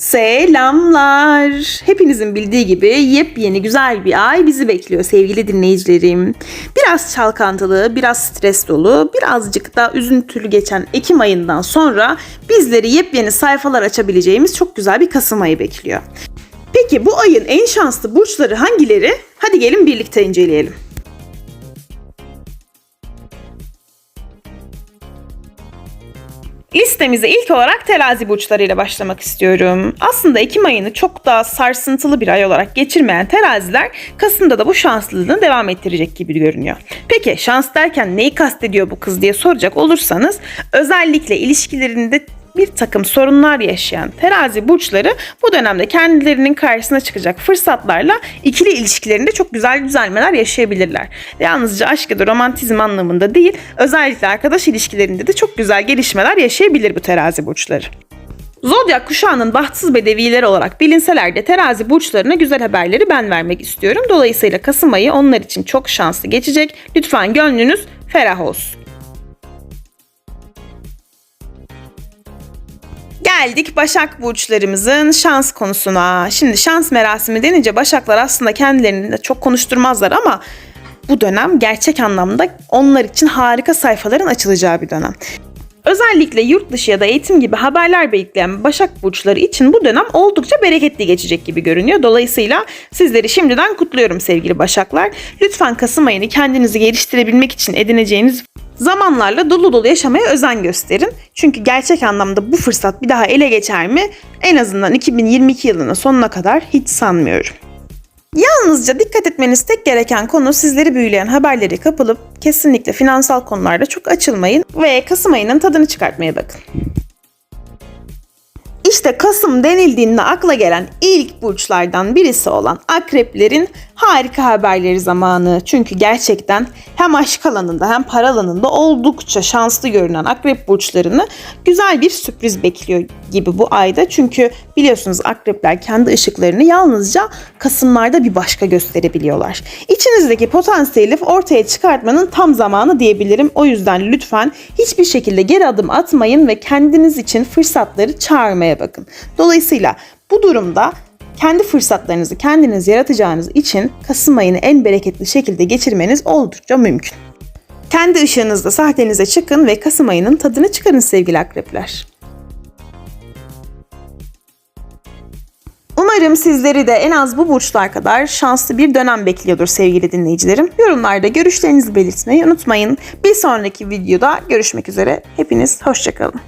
Selamlar. Hepinizin bildiği gibi yepyeni güzel bir ay bizi bekliyor sevgili dinleyicilerim. Biraz çalkantılı, biraz stres dolu, birazcık da üzüntülü geçen Ekim ayından sonra bizleri yepyeni sayfalar açabileceğimiz çok güzel bir Kasım ayı bekliyor. Peki bu ayın en şanslı burçları hangileri? Hadi gelin birlikte inceleyelim. Listemize ilk olarak terazi burçlarıyla başlamak istiyorum. Aslında Ekim ayını çok da sarsıntılı bir ay olarak geçirmeyen teraziler Kasım'da da bu şanslılığını devam ettirecek gibi görünüyor. Peki şans derken neyi kastediyor bu kız diye soracak olursanız özellikle ilişkilerinde bir takım sorunlar yaşayan terazi burçları bu dönemde kendilerinin karşısına çıkacak fırsatlarla ikili ilişkilerinde çok güzel düzelmeler yaşayabilirler. Yalnızca aşk ya da romantizm anlamında değil, özellikle arkadaş ilişkilerinde de çok güzel gelişmeler yaşayabilir bu terazi burçları. Zodyak kuşağının bahtsız bedevileri olarak bilinseler de terazi burçlarına güzel haberleri ben vermek istiyorum. Dolayısıyla Kasım ayı onlar için çok şanslı geçecek. Lütfen gönlünüz ferah olsun. Geldik Başak burçlarımızın şans konusuna. Şimdi şans merasimi denince Başaklar aslında kendilerini de çok konuşturmazlar ama bu dönem gerçek anlamda onlar için harika sayfaların açılacağı bir dönem. Özellikle yurt dışı ya da eğitim gibi haberler bekleyen Başak burçları için bu dönem oldukça bereketli geçecek gibi görünüyor. Dolayısıyla sizleri şimdiden kutluyorum sevgili Başaklar. Lütfen Kasım ayını kendinizi geliştirebilmek için edineceğiniz zamanlarla dolu dolu yaşamaya özen gösterin. Çünkü gerçek anlamda bu fırsat bir daha ele geçer mi? En azından 2022 yılının sonuna kadar hiç sanmıyorum. Yalnızca dikkat etmeniz tek gereken konu sizleri büyüleyen haberleri kapılıp kesinlikle finansal konularda çok açılmayın ve Kasım ayının tadını çıkartmaya bakın. İşte Kasım denildiğinde akla gelen ilk burçlardan birisi olan akreplerin harika haberleri zamanı. Çünkü gerçekten hem aşk alanında hem para alanında oldukça şanslı görünen akrep burçlarını güzel bir sürpriz bekliyor gibi bu ayda. Çünkü biliyorsunuz akrepler kendi ışıklarını yalnızca Kasımlarda bir başka gösterebiliyorlar. İçinizdeki potansiyeli ortaya çıkartmanın tam zamanı diyebilirim. O yüzden lütfen hiçbir şekilde geri adım atmayın ve kendiniz için fırsatları çağırmaya bakın. Dolayısıyla bu durumda kendi fırsatlarınızı kendiniz yaratacağınız için Kasım ayını en bereketli şekilde geçirmeniz oldukça mümkün. Kendi ışığınızda sahtenize çıkın ve Kasım ayının tadını çıkarın sevgili akrepler. Umarım sizleri de en az bu burçlar kadar şanslı bir dönem bekliyordur sevgili dinleyicilerim. Yorumlarda görüşlerinizi belirtmeyi unutmayın. Bir sonraki videoda görüşmek üzere. Hepiniz hoşçakalın.